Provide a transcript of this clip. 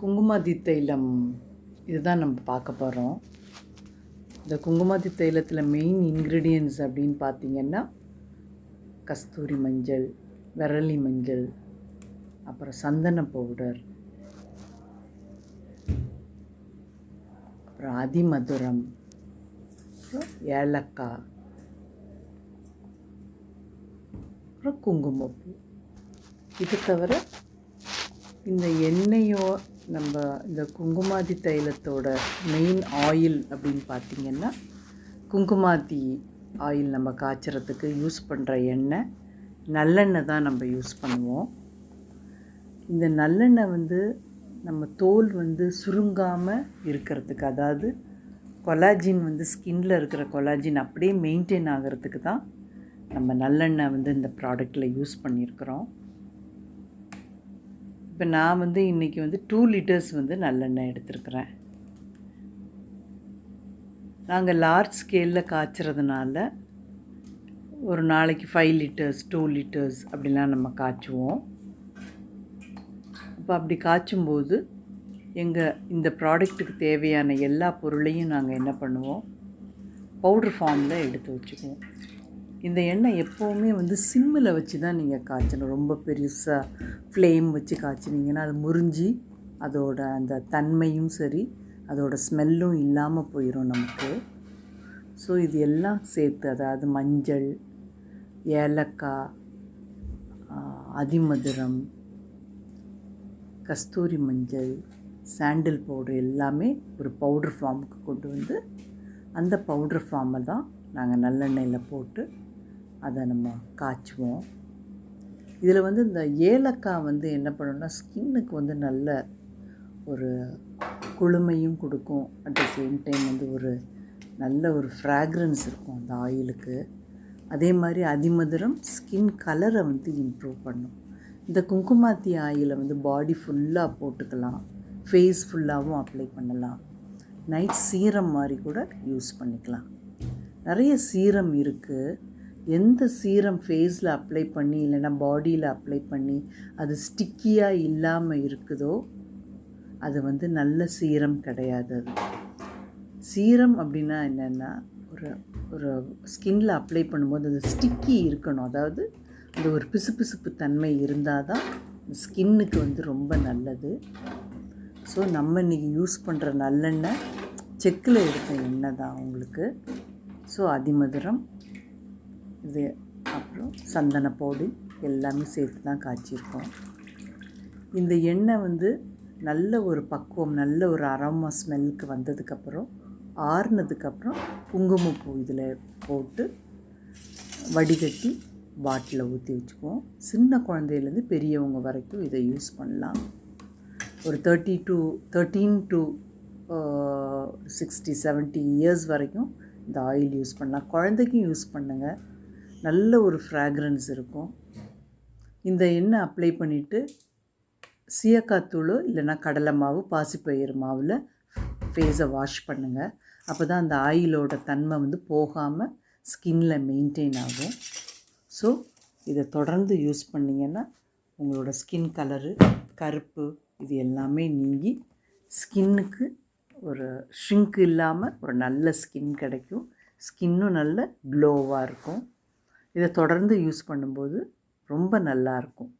குங்குமாதி தைலம் இதுதான் நம்ம பார்க்க போகிறோம் இந்த குங்குமாதி தைலத்தில் மெயின் இன்க்ரீடியன்ஸ் அப்படின்னு பார்த்தீங்கன்னா கஸ்தூரி மஞ்சள் விரலி மஞ்சள் அப்புறம் சந்தன பவுடர் அப்புறம் அதிமதுரம் அப்புறம் ஏலக்காய் அப்புறம் குங்குமப்பூ. இது தவிர இந்த எண்ணெயோ நம்ம இந்த குங்குமாதி தைலத்தோட மெயின் ஆயில் அப்படின்னு பார்த்தீங்கன்னா குங்குமாதி ஆயில் நம்ம காய்ச்சறதுக்கு யூஸ் பண்ணுற எண்ணெய் நல்லெண்ணெய் தான் நம்ம யூஸ் பண்ணுவோம். இந்த நல்லெண்ணெய் வந்து நம்ம தோல் வந்து சுருங்காமல் இருக்கிறதுக்கு அதாவது கொலாஜின் வந்து ஸ்கின்ல இருக்கிற கொலாஜின் அப்படியே மெயின்டைன் ஆகிறதுக்கு தான் நம்ம நல்லெண்ணெய் வந்து இந்த ப்ராடக்டில் யூஸ் பண்ணியிருக்கிறோம். இப்போ நான் வந்து இன்றைக்கி வந்து டூ லிட்டர்ஸ் வந்து நல்லெண்ணெய் எடுத்திருக்கிறேன். நாங்கள் லார்ஜ் ஸ்கேலில் காய்ச்சறதுனால ஒரு நாளைக்கு ஃபைவ் லிட்டர்ஸ் டூ லிட்டர்ஸ் அப்படிலாம் நம்ம காய்ச்சுவோம். அப்போ அப்படி காய்ச்சும்போது எங்கள் இந்த ப்ராடக்ட்டுக்கு தேவையான எல்லா பொருளையும் நாங்கள் என்ன பண்ணுவோம்? பவுட்ரு ஃபார்மில் எடுத்து வச்சுக்குவோம். இந்த எண்ணெய் எப்போவுமே வந்து சிம்மில் வச்சு தான் நீங்கள் காய்ச்சணும். ரொம்ப பெருசாக ஃப்ளேம் வச்சு காய்ச்சினீங்கன்னா அது முறிஞ்சி அதோட அந்த தன்மையும் சரி அதோட ஸ்மெல்லும் இல்லாமல் போயிடும் நமக்கு. ஸோ இது எல்லாம் சேர்த்து அதாவது மஞ்சள் ஏலக்காய் அதிமதுரம் கஸ்தூரி மஞ்சள் சாண்டில் பவுடர் எல்லாமே ஒரு பவுட்ரு ஃபார்முக்கு கொண்டு வந்து அந்த பவுட்ரு ஃபார்மை தான் நாங்கள் நல்லெண்ணெயில் போட்டு அதை நம்ம காய்ச்சுவோம். இதில் வந்து இந்த ஏலக்காய் வந்து என்ன பண்ணணும்னா ஸ்கின்னுக்கு வந்து நல்ல ஒரு குளுமையும் கொடுக்கும். அட் த சேம் டைம் வந்து ஒரு நல்ல ஒரு ஃப்ராக்ரன்ஸ் இருக்கும் அந்த ஆயிலுக்கு. அதே மாதிரி அதிமதுரம் ஸ்கின் கலரை வந்து இம்ப்ரூவ் பண்ணும். இந்த குங்குமாத்தி ஆயிலை வந்து பாடி ஃபுல்லாக போட்டுக்கலாம். ஃபேஸ் ஃபுல்லாகவும் அப்ளை பண்ணலாம். நைட் சீரம் மாதிரி கூட யூஸ் பண்ணிக்கலாம். நிறைய சீரம் இருக்குது எந்த சீரம் ஃபேஸில் அப்ளை பண்ணி இல்லைன்னா பாடியில் அப்ளை பண்ணி அது ஸ்டிக்கியாக இல்லாமல் இருக்குதோ அது வந்து நல்ல சீரம் கிடையாது அது. சீரம் அப்படின்னா என்னென்னா ஒரு ஒரு ஸ்கின்ல அப்ளை பண்ணும்போது அது ஸ்டிக்கி இருக்கணும். அதாவது அந்த ஒரு பிசுபிசுப்பு தன்மை இருந்தால் தான் ஸ்கின்னுக்கு வந்து ரொம்ப நல்லது. ஸோ நம்ம இன்றைக்கி யூஸ் பண்ணுற நல்லெண்ணெய் செக்கில் எடுத்த எண்ணெய் தான் உங்களுக்கு ஸோ அதிமதுரம் இது அப்புறம் சந்தன எல்லாமே சேர்த்து தான் காய்ச்சிருக்கோம். இந்த எண்ணெய் வந்து நல்ல ஒரு பக்குவம் நல்ல ஒரு அரோமா ஸ்மெல்லுக்கு வந்ததுக்கப்புறம் ஆறுனதுக்கப்புறம் குங்குமப்பூ இதில் போட்டு வடிகட்டி பாட்டிலில் ஊற்றி வச்சுக்குவோம். சின்ன குழந்தையிலேருந்து பெரியவங்க வரைக்கும் இதை யூஸ் பண்ணலாம். ஒரு thirty to thirteen to sixty seventy years வரைக்கும் இந்த ஆயில் யூஸ் பண்ணலாம். குழந்தைக்கும் யூஸ் பண்ணுங்கள் நல்ல ஒரு ஃப்ராக்ரன்ஸ் இருக்கும். இந்த எண்ணெய் அப்ளை பண்ணிவிட்டு சீயக்காத்தூள் இல்லைன்னா கடலை மாவு பாசிப்பயிறு மாவில் ஃபேஸை வாஷ் பண்ணுங்கள் அப்போ தான் அந்த ஆயிலோட தன்மை வந்து போகாமல் ஸ்கின்ல மெயின்டைன் ஆகும். ஸோ இதை தொடர்ந்து யூஸ் பண்ணிங்கன்னா உங்களோட ஸ்கின் கலரு கருப்பு இது எல்லாமே நீங்கி ஸ்கின்னுக்கு ஒரு ஷ்ரிங்க் இல்லாமல் ஒரு நல்ல ஸ்கின் கிடைக்கும். ஸ்கின்னும் நல்ல க்ளோவாக இருக்கும். இதை தொடர்ந்து யூஸ் பண்ணும்போது ரொம்ப நல்லாயிருக்கும்.